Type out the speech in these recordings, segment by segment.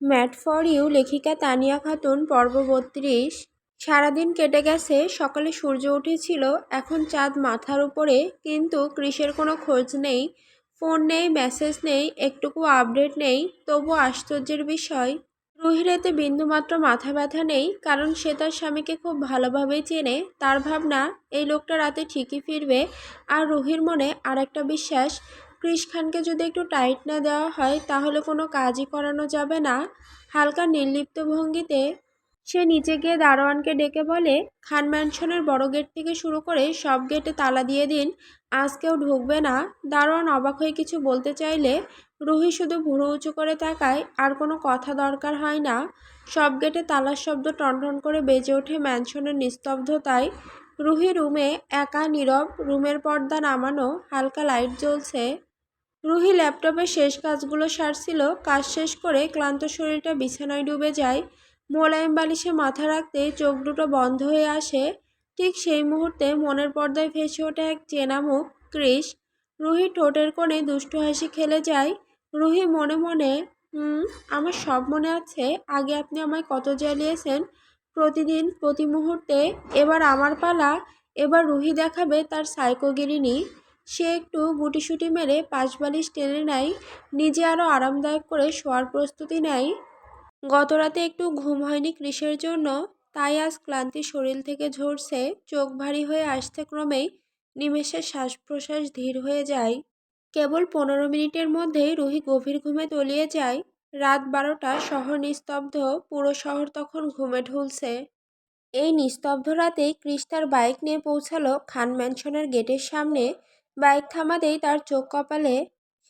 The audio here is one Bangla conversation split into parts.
ম্যাট ফর ইউ লেখিকা তানিয়া খাতুন, পর্ব বত্রিশ। সারাদিন কেটে গেছে, সকালে সূর্য উঠেছিল, এখন চাঁদ মাথার উপরে, কিন্তু কৃষের কোনো খোঁজ নেই, ফোন নেই, মেসেজ নেই, একটুকু আপডেট নেই, তবু আশ্চর্যের বিষয় রুহির এতে বিন্দুমাত্র মাথা ব্যথা নেই, কারণ সে তার স্বামীকে খুব ভালোভাবেই চেনে, তার ভাবনা, এই লোকটা রাতে ঠিকই ফিরবে। আর রুহির মনে আর একটা বিশ্বাস ক্রিস খানকে যদি একটু টাইট না দেওয়া হয়, তাহলে কোনো কাজই করানো যাবে না। হালকা নির্লিপ্ত ভঙ্গিতে সে নিচে গিয়ে দারোয়ানকে ডেকে বলে, খান ম্যানশনের বড় গেট থেকে শুরু করে সব গেটে তালা দিয়ে দিন, আজ কেউ ঢুকবে না। দারোয়ান অবাক হয়ে কিছু বলতে চাইলে, রুহি শুধু ভুরু উঁচু করে তাকায়, আর কোনো কথা দরকার হয় না। সব গেটে তালার শব্দ টনটন করে বেজে ওঠে ম্যানশনের নিস্তব্ধতায়। রুহি রুমে একা, নীরব, রুমের পর্দা নামানো, হালকা লাইট জ্বলছে। রুহি ল্যাপটপের শেষ কাজগুলো সারছিল, কাজ শেষ করে ক্লান্ত শরীরটা বিছানায় ডুবে যায়। মোলায়েম বালিশে মাথা রাখতে চোখ দুটো বন্ধ হয়ে আসে, ঠিক সেই মুহূর্তে মনের পর্দায় ভেসে ওঠে এক চেনা মুখ ক্রিস রুহি ঠোঁটের কোণে দুষ্ট হাসি খেলে যায়। রুহি মনে মনে হুম আমার সব মনে আছে। আগে আপনি আমায় কত জ্বালিয়েছেন? প্রতিদিন, প্রতি মুহূর্তে, এবার আমার পালা, এবার রুহি দেখাবে তার সাইকোগিরিনি। সে একটু গুটিসুটি মেরে পাঁচ বালিশ টেনে নেয়, নিজে আরও আরামদায়ক করে শোয়ার প্রস্তুতি নেয়। গত রাতে একটু ঘুম হয়নি কৃষের জন্য, তাই আজ ক্লান্তি শরীর থেকে ঝরছে, চোখ ভারী হয়ে আসতে ক্রমেই নিমেষের শ্বাস প্রশ্বাস ধীর হয়ে যায়। কেবল পনেরো মিনিটের মধ্যেই রুহি গভীর ঘুমে তলিয়ে যায়। রাত বারোটা, শহর নিস্তব্ধ, পুরো শহর তখন ঘুমে ঢুলছে। এই নিস্তব্ধ রাতেই ক্রিস তার বাইক নিয়ে পৌঁছালো খান ম্যানশনের গেটের সামনে। বাইক থামাতেই তার চোখ কপালে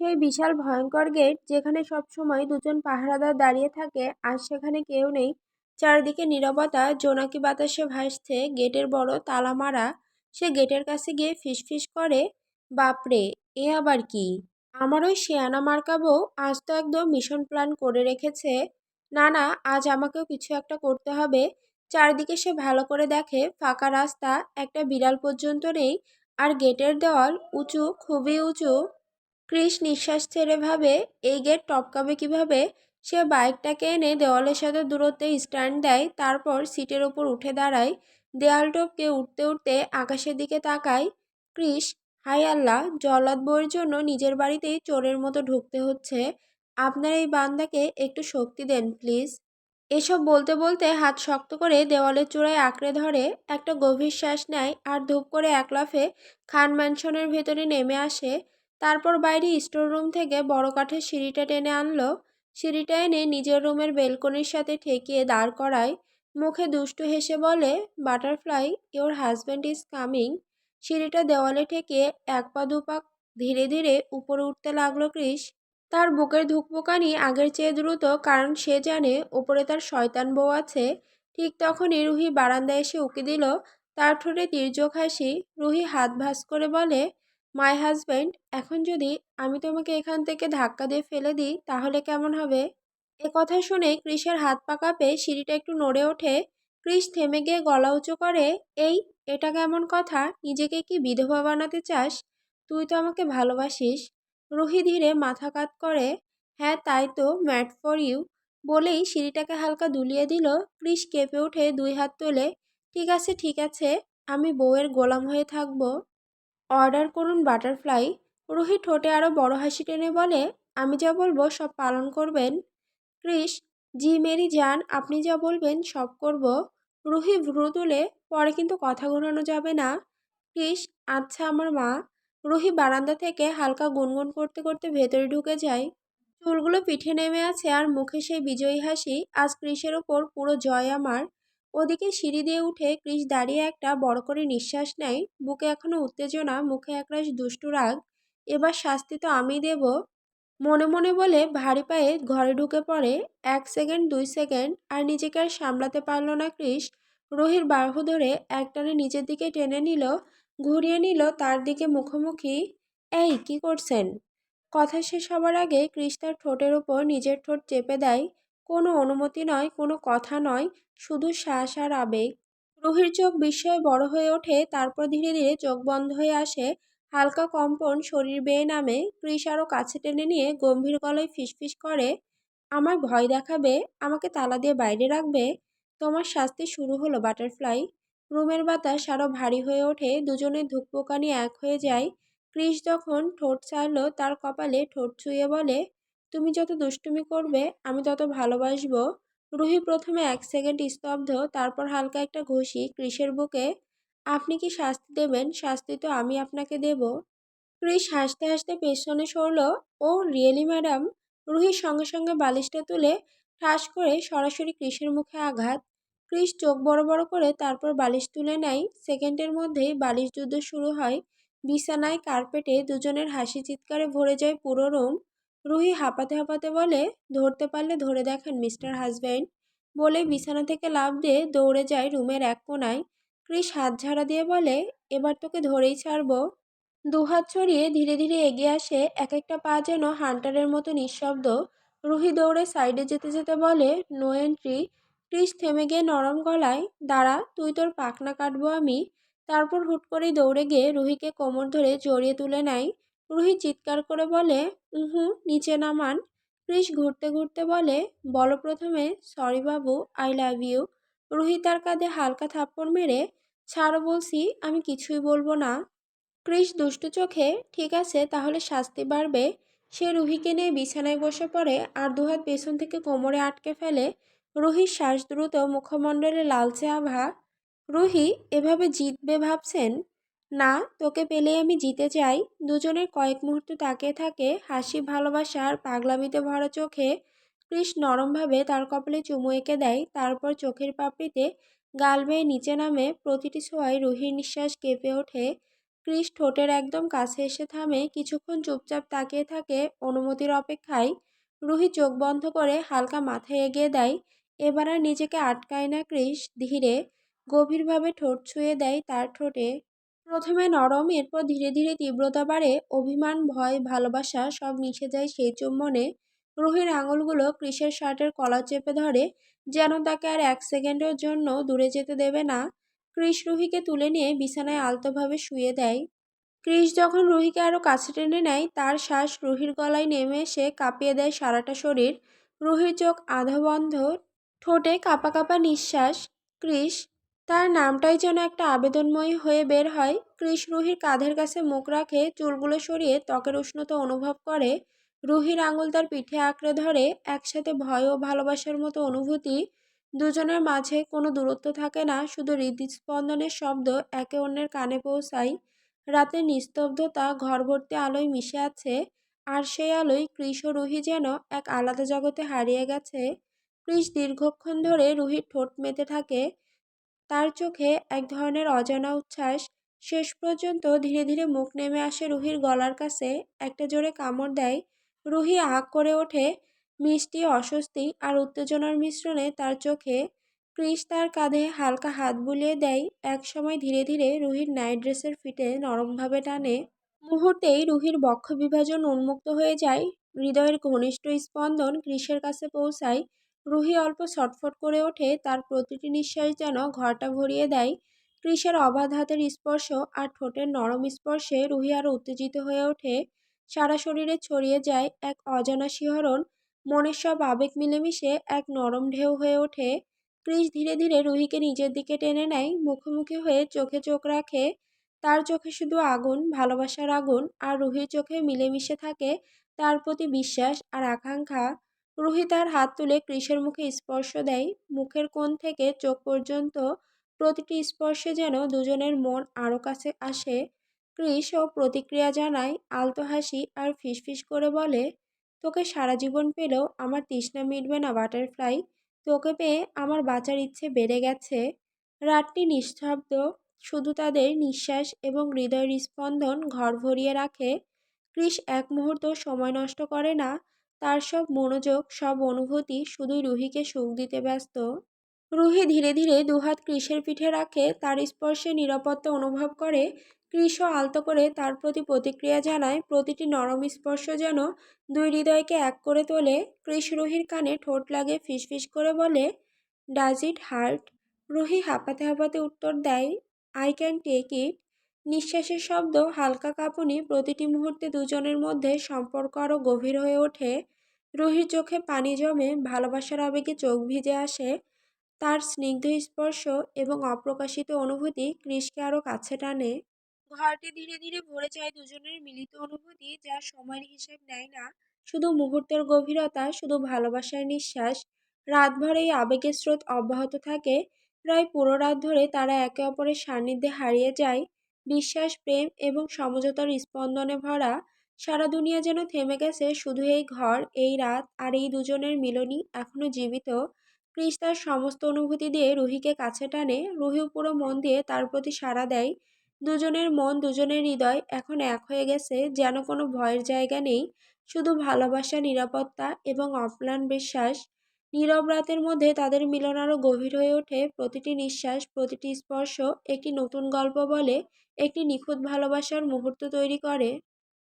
সেই বিশাল ভয়ঙ্কর গেট যেখানে সবসময় দুজন পাহারাদার দাঁড়িয়ে থাকে আর সেখানে কেউ নেই। চারিদিকে নীরবতা, জোনাকি বাতাসে ভাসছে, গেটের বড় তালা মারা। সে গেটের কাছে গিয়ে ফিসফিস করে, বাপরে, এ আবার কি? আমার ওই শেয়ানা মার্কাবো আজ তো একদম মিশন প্ল্যান করে রেখেছে। না না, আজ আমাকেও কিছু একটা করতে হবে। চারদিকে সে ভালো করে দেখে, ফাঁকা রাস্তা, একটা বিড়াল পর্যন্ত নেই। আর গেটের দেওয়াল উঁচু, খুবই উঁচু। ক্রিস নিঃশ্বাস ছেড়ে ভাবে, এই গেট টপকাবে কীভাবে? সে বাইকটাকে এনে দেওয়ালের সাথে দূরত্বে স্ট্যান্ড দেয়, তারপর সিটের ওপর উঠে দাঁড়ায়। দেয়াল টপকে উঠতে উঠতে আকাশের দিকে তাকায়। ক্রিস হাই আল্লাহ, জল্লাদ বইয়ের জন্য নিজের বাড়িতেই চোরের মতো ঢুকতে হচ্ছে। আপনার এই বান্দাকে একটু শক্তি দেন, প্লিজ। এসব বলতে বলতে হাত শক্ত করে দেওয়ালের চূড়ায় আঁকড়ে ধরে একটা গভীর শ্বাস নেয় আর ধূপ করে এক লাফে খান ম্যানশনের ভেতরে নেমে আসে। তারপর বাইরে স্টোর রুম থেকে বড় কাঠের সিঁড়িটা টেনে আনলো। সিঁড়িটা এনে নিজের রুমের বেলকনির সাথে ঠেকিয়ে দাঁড় করায়। মুখে দুষ্টু হেসে বলে, butterfly, your husband is coming. সিঁড়িটা দেওয়ালে ঠেকিয়ে এক পা দুপা ধীরে ধীরে উপরে উঠতে লাগল ক্রিস তার বুকের ধুকপুকানি আগের চেয়ে দ্রুত, কারণ সে জানে ওপরে তার শয়তান বউ আছে। ঠিক তখনই রুহি বারান্দায় এসে উকি দিল। তার ঠোঁটে তির্যক হাসি। রুহি হাত ভাস করে বলে মাই হাজব্যান্ড এখন যদি আমি তোমাকে এখান থেকে ধাক্কা দিয়ে ফেলে দিই, তাহলে কেমন হবে? এ কথা শুনে ক্রিসের হাত পা কাঁপে, সিঁড়িটা একটু নড়ে ওঠে। ক্রিস থেমে গিয়ে গলা উঁচু করে, এই, এটা কেমন কথা? নিজেকে কি বিধবা বানাতে চাস? তুই তো আমাকে ভালোবাসিস। রুহি ধীরে মাথা কাত করে হ্যাঁ তাই তো, ম্যাট ফর ইউ বলেই সিঁড়িটাকে হালকা দুলিয়ে দিল। ক্রিস কেঁপে উঠে দুই হাত তোলে, ঠিক আছে ঠিক আছে, আমি বউয়ের গোলাম হয়ে থাকব। অর্ডার করুন বাটারফ্লাই রুহি ঠোঁটে আরও বড় হাসি টেনে বলে, আমি যা বলব সব পালন করবেন। ক্রিস, জি, মেরি যান আপনি যা বলবেন সব করব। রুহি ভ্রু তুলে, পরে কিন্তু কথা ঘোরানো যাবে না। ক্রিস আচ্ছা আমার মা রুহি বারান্দা থেকে হালকা গুনগুন করতে করতে ভেতরে ঢুকে যায়। চুলগুলো পিঠে নেমে আছে আর মুখে সেই বিজয়ী হাসি আজ ক্রিসের ওপর পুরো জয় আমার। ওদিকে সিঁড়ি দিয়ে উঠে ক্রিস দাঁড়িয়ে একটা বড় করে নিঃশ্বাস নেয়। বুকে এখনও উত্তেজনা, মুখে একরাশ দুষ্টু রাগ। এবার শাস্তি তো আমি দেব। মনে মনে বলে ভারী পায়ে ঘরে ঢুকে পড়ে। এক সেকেন্ড, দুই সেকেন্ড আর নিজেকে আর সামলাতে পারল না ক্রিস রোহির বাহু ধরে একটানে নিচের দিকে টেনে নিল। ঘুরিয়ে নিল তার দিকে মুখোমুখি। এই, কি করছেন? কথা শেষ হবার আগে কৃষ্ণার ঠোঁটের ওপর নিজের ঠোঁট চেপে দেয়। কোনো অনুমতি নয়, কোনো কথা নয়, শুধু শ্বাস আর আবেগ। রুহির চোখ বিস্ময়ে বড় হয়ে ওঠে, তারপর ধীরে ধীরে চোখ বন্ধ হয়ে আসে হালকা কম্পন শরীর বেয়ে নামে। ক্রিস আরও কাছে টেনে নিয়ে গম্ভীর গলায় ফিসফিস করে আমার ভয় দেখাবে, আমাকে তালা দিয়ে বাইরে রাখবে। তোমার শাস্তি শুরু হলো, বাটারফ্লাই। রুমের বাতাস আরও ভারী হয়ে ওঠে দুজনের ধুকপোকানি এক হয়ে যায়। ক্রিস যখন ঠোঁট ছাড়লো, তার কপালে ঠোঁট ছুঁয়ে বলে, তুমি যত দুষ্টুমি করবে, আমি তত ভালোবাসবো। রুহি প্রথমে এক সেকেন্ড স্তব্ধ, তারপর হালকা একটা ঘষি ক্রিসের বুকে, আপনি কি শাস্তি দেবেন? শাস্তি তো আমি আপনাকে দেব। ক্রিস হাসতে হাসতে পেছনে সরল, ও, রিয়েলি ম্যাডাম? রুহির সঙ্গে সঙ্গে বালিশটা তুলে ঠাস করে সরাসরি ক্রিসের মুখে আঘাত। ক্রিস চোখ বড় বড় করে তারপর বালিশ তুলে নেয়। সেকেন্ডের মধ্যেই বালিশ যুদ্ধ শুরু হয়। বিছানায় কার্পেটে দুজনের হাসি চিৎকারে ভরে যায় পুরো রুম। রুহি হাঁপাতে হাঁপাতে বলে, ধরতে পারলে ধরে দেখেন, মিস্টার হাজব্যান্ড বলে বিছানা থেকে লাফ দিয়ে দৌড়ে যায় রুমের এক কোনায়। ক্রিস হাত ঝাড়া দিয়ে বলে, এবার তোকে ধরেই ছাড়বো। দুহাত ছড়িয়ে ধীরে ধীরে এগিয়ে আসে এক একটা পা যেন হান্টারের মতো নিঃশব্দ। রুহি দৌড়ে সাইডে যেতে যেতে বলে, নো এন্ট্রি। ক্রিস থেমে গিয়ে নরম গলায়, দাঁড়া, তুই তোর পাখনা কাটবো আমি। তারপর হুট করেই দৌড়ে গিয়ে রুহিকে কোমর ধরে জড়িয়ে তুলে নেয়। রুহি চিৎকার করে বলে, উহু, নিচে নামান। ক্রিস ঘুরতে ঘুরতে বলে, বলো প্রথমে, sorry Babu, I love you. Ruhi তার কাঁধে হালকা থাপ্পড় মেরে, ছাড়ো বলছি, আমি কিছুই বলব না। ক্রিস দুষ্টু চোখে, ঠিক আছে, তাহলে শাস্তি বাড়বে। সে রুহিকে নিয়ে বিছানায় বসে পড়ে আর দুহাত পেছন থেকে কোমরে আটকে ফেলে রুহির শ্বাস দ্রুত মুখমণ্ডলে লালচে আভা, রুহি, এভাবে জিতবে ভাবছেন? না, তোকে পেলে আমি জিতে চাই দুজনের কয়েক মুহূর্ত তাকিয়ে থাকে, হাসি, ভালোবাসা আর পাগলামিতে ভরা চোখে। ক্রিস নরমভাবে তার কপালে চুমু এঁকে দেয়, তারপর চোখের পাপড়িতে গাল বেয়ে নিচে নামে। প্রতিটি ছোঁয়ায় রুহির নিঃশ্বাস কেঁপে ওঠে। ক্রিস ঠোঁটের একদম কাছে এসে থামে। কিছুক্ষণ চুপচাপ তাকিয়ে থাকে অনুমতির অপেক্ষায়। রুহি চোখ বন্ধ করে হালকা মাথায় এগিয়ে দেয়। এবার আর নিজেকে আটকায় না ক্রিস ধীরে, গভীরভাবে ঠোঁট ছুঁয়ে দেয় তার ঠোঁটে। প্রথমে নরম, এরপর ধীরে ধীরে তীব্রতা বাড়ে। অভিমান, ভয়, ভালোবাসা সব মিশে যায় সেই চুম্বনে। রুহির আঙুলগুলো ক্রিসের শার্টের কলার চেপে ধরে, যেন তাকে আর এক সেকেন্ডের জন্য দূরে যেতে দেবে না। ক্রিস রুহিকে তুলে নিয়ে বিছানায় আলতোভাবে শুয়ে দেয়। ক্রিস যখন রুহিকে আরও কাছে টেনে নেয়, তার শ্বাস রুহির গলায় নেমে এসে কাঁপিয়ে দেয় সারাটা শরীর। রুহির চোখ আধা বন্ধ ঠোঁটে কাঁপা কাঁপা নিঃশ্বাস ক্রিস তার নামটাই যেন একটা আবেদনময়ী হয়ে বের হয়। ক্রিস রুহির কাঁধের কাছে মুখ রাখে, চুলগুলো সরিয়ে ত্বকের উষ্ণতা অনুভব করে। রুহির আঙুল তার পিঠে আঁকড়ে ধরে, একসাথে ভয় ও ভালোবাসার মতো অনুভূতি। দুজনের মাঝে কোনো দূরত্ব থাকে না, শুধু হৃদস্পন্দনের শব্দ একে অন্যের কানে পৌঁছায়। রাতের নিস্তব্ধতা ঘর ভর্তি আলোয় মিশে আছে, আর সেই আলোয় কৃষ রুহি যেন এক আলাদা জগতে হারিয়ে গেছে। কৃষ দীর্ঘক্ষণ ধরে রুহির ঠোঁট মেতে থাকে, তার চোখে এক ধরনের অজানা উচ্ছ্বাস। শেষ পর্যন্ত ধীরে ধীরে মুখ নেমে আসে রুহির গলার কাছে, একটা জোরে কামড় দেয়। রুহি আগ করে ওঠে, মিষ্টি, অস্বস্তি আর উত্তেজনার মিশ্রণে তার চোখে। ক্রিস তার কাঁধে হালকা হাত বুলিয়ে দেয়। এক সময় ধীরে ধীরে রুহির নাইট ড্রেসের ফিটে নরমভাবে টানে। মুহূর্তেই রুহির বক্ষ বিভাজন উন্মুক্ত হয়ে যায়। হৃদয়ের ঘনিষ্ঠ স্পন্দন ক্রিসের কাছে পৌঁছায়। রুহি অল্প ছটফট করে ওঠে, তার প্রতিটি নিঃশ্বাস যেন ঘরটা ভরিয়ে দেয়। কৃষের অবাধ হাতের স্পর্শ আর ঠোঁটের নরম স্পর্শে রুহি আরও উত্তেজিত হয়ে ওঠে। সারা শরীরে ছড়িয়ে যায় এক অজানা শিহরণ। মনের সব আবেগ মিলেমিশে এক নরম ঢেউ হয়ে ওঠে। ক্রিস ধীরে ধীরে রুহিকে নিজের দিকে টেনে নেয়, মুখোমুখি হয়ে চোখে চোখ রাখে। তার চোখে শুধু আগুন, ভালোবাসার আগুন, আর রুহির চোখে মিলেমিশে থাকে তার প্রতি বিশ্বাস আর আকাঙ্ক্ষা। রুহি তার হাত তুলে কৃষের মুখে স্পর্শ দেয়। মুখের কোণ থেকে চোখ পর্যন্ত প্রতিটি স্পর্শে যেন দুজনের মন আরও কাছে আসে। ক্রিসও প্রতিক্রিয়া জানায়, আলতো হাসি আর ফিসফিস করে বলে, তোকে সারা জীবন পেলেও আমার তৃষ্ণা মিটবে না বাটারফ্লাই। তোকে পেয়ে আমার বাঁচার ইচ্ছে বেড়ে গেছে। রাতটি নিঃশব্দ শুধু তাদের নিঃশ্বাস এবং হৃদয়ের স্পন্দন ঘর ভরিয়ে রাখে। কৃষ এক মুহূর্ত সময় নষ্ট করে না তার সব মনোযোগ, সব অনুভূতি শুধুই রুহিকে সুখ দিতে ব্যস্ত। রুহি ধীরে ধীরে দুহাত কৃষের পিঠে রাখে, তার স্পর্শে নিরাপত্তা অনুভব করে। কৃষ আলতো করে তার প্রতি প্রতিক্রিয়া জানায়, প্রতিটি নরম স্পর্শ যেন দুই হৃদয়কে এক করে তোলে। কৃষ রুহির কানে ঠোঁট লাগে, ফিসফিস করে বলে ডাজ ইট হার্ট রুহি হাঁপাতে হাঁপাতে উত্তর দেয় আই ক্যান টেক ইট নিঃশ্বাসের শব্দ, হালকা কাঁপুনি প্রতিটি মুহূর্তে দুজনের মধ্যে সম্পর্ক আরও গভীর হয়ে ওঠে। রুহির চোখে পানি জমে, ভালোবাসার আবেগে চোখ ভিজে আসে। তার স্নিগ্ধ স্পর্শ এবং অপ্রকাশিত অনুভূতি কৃষকে আরও কাছে টানে। ঘরটি ধীরে ধীরে ভরে যায় দুজনের মিলিত অনুভূতি, যা সময়ের হিসেব নেয় না। শুধু মুহূর্তের গভীরতা, শুধু ভালোবাসার নিঃশ্বাস। রাতভর এই আবেগের স্রোত অব্যাহত থাকে। প্রায় পুরো রাত ধরে তারা একে অপরের সান্নিধ্যে হারিয়ে যায়। বিশ্বাস, প্রেম এবং সমঝোতার স্পন্দনে ভরা সারা দুনিয়া যেন থেমে গেছে শুধু এই ঘর, এই রাত আর এই দুজনের মিলনই এখনও জীবিত। ক্রিস তার সমস্ত অনুভূতি দিয়ে রুহিকে কাছে টানে। রুহিও পুরো মন দিয়ে তার প্রতি সাড়া দেয়। দুজনের মন, দুজনের হৃদয় এখন এক হয়ে গেছে, যেন কোনো ভয়ের জায়গা নেই। শুধু ভালোবাসা, নিরাপত্তা এবং অপ্লান বিশ্বাস নীরব রাতের মধ্যে তাদের মিলন আরও গভীর হয়ে ওঠে। প্রতিটি নিঃশ্বাস, প্রতিটি স্পর্শ একটি নতুন গল্প বলে, একটি নিখুঁত ভালোবাসার মুহূর্ত তৈরি করে।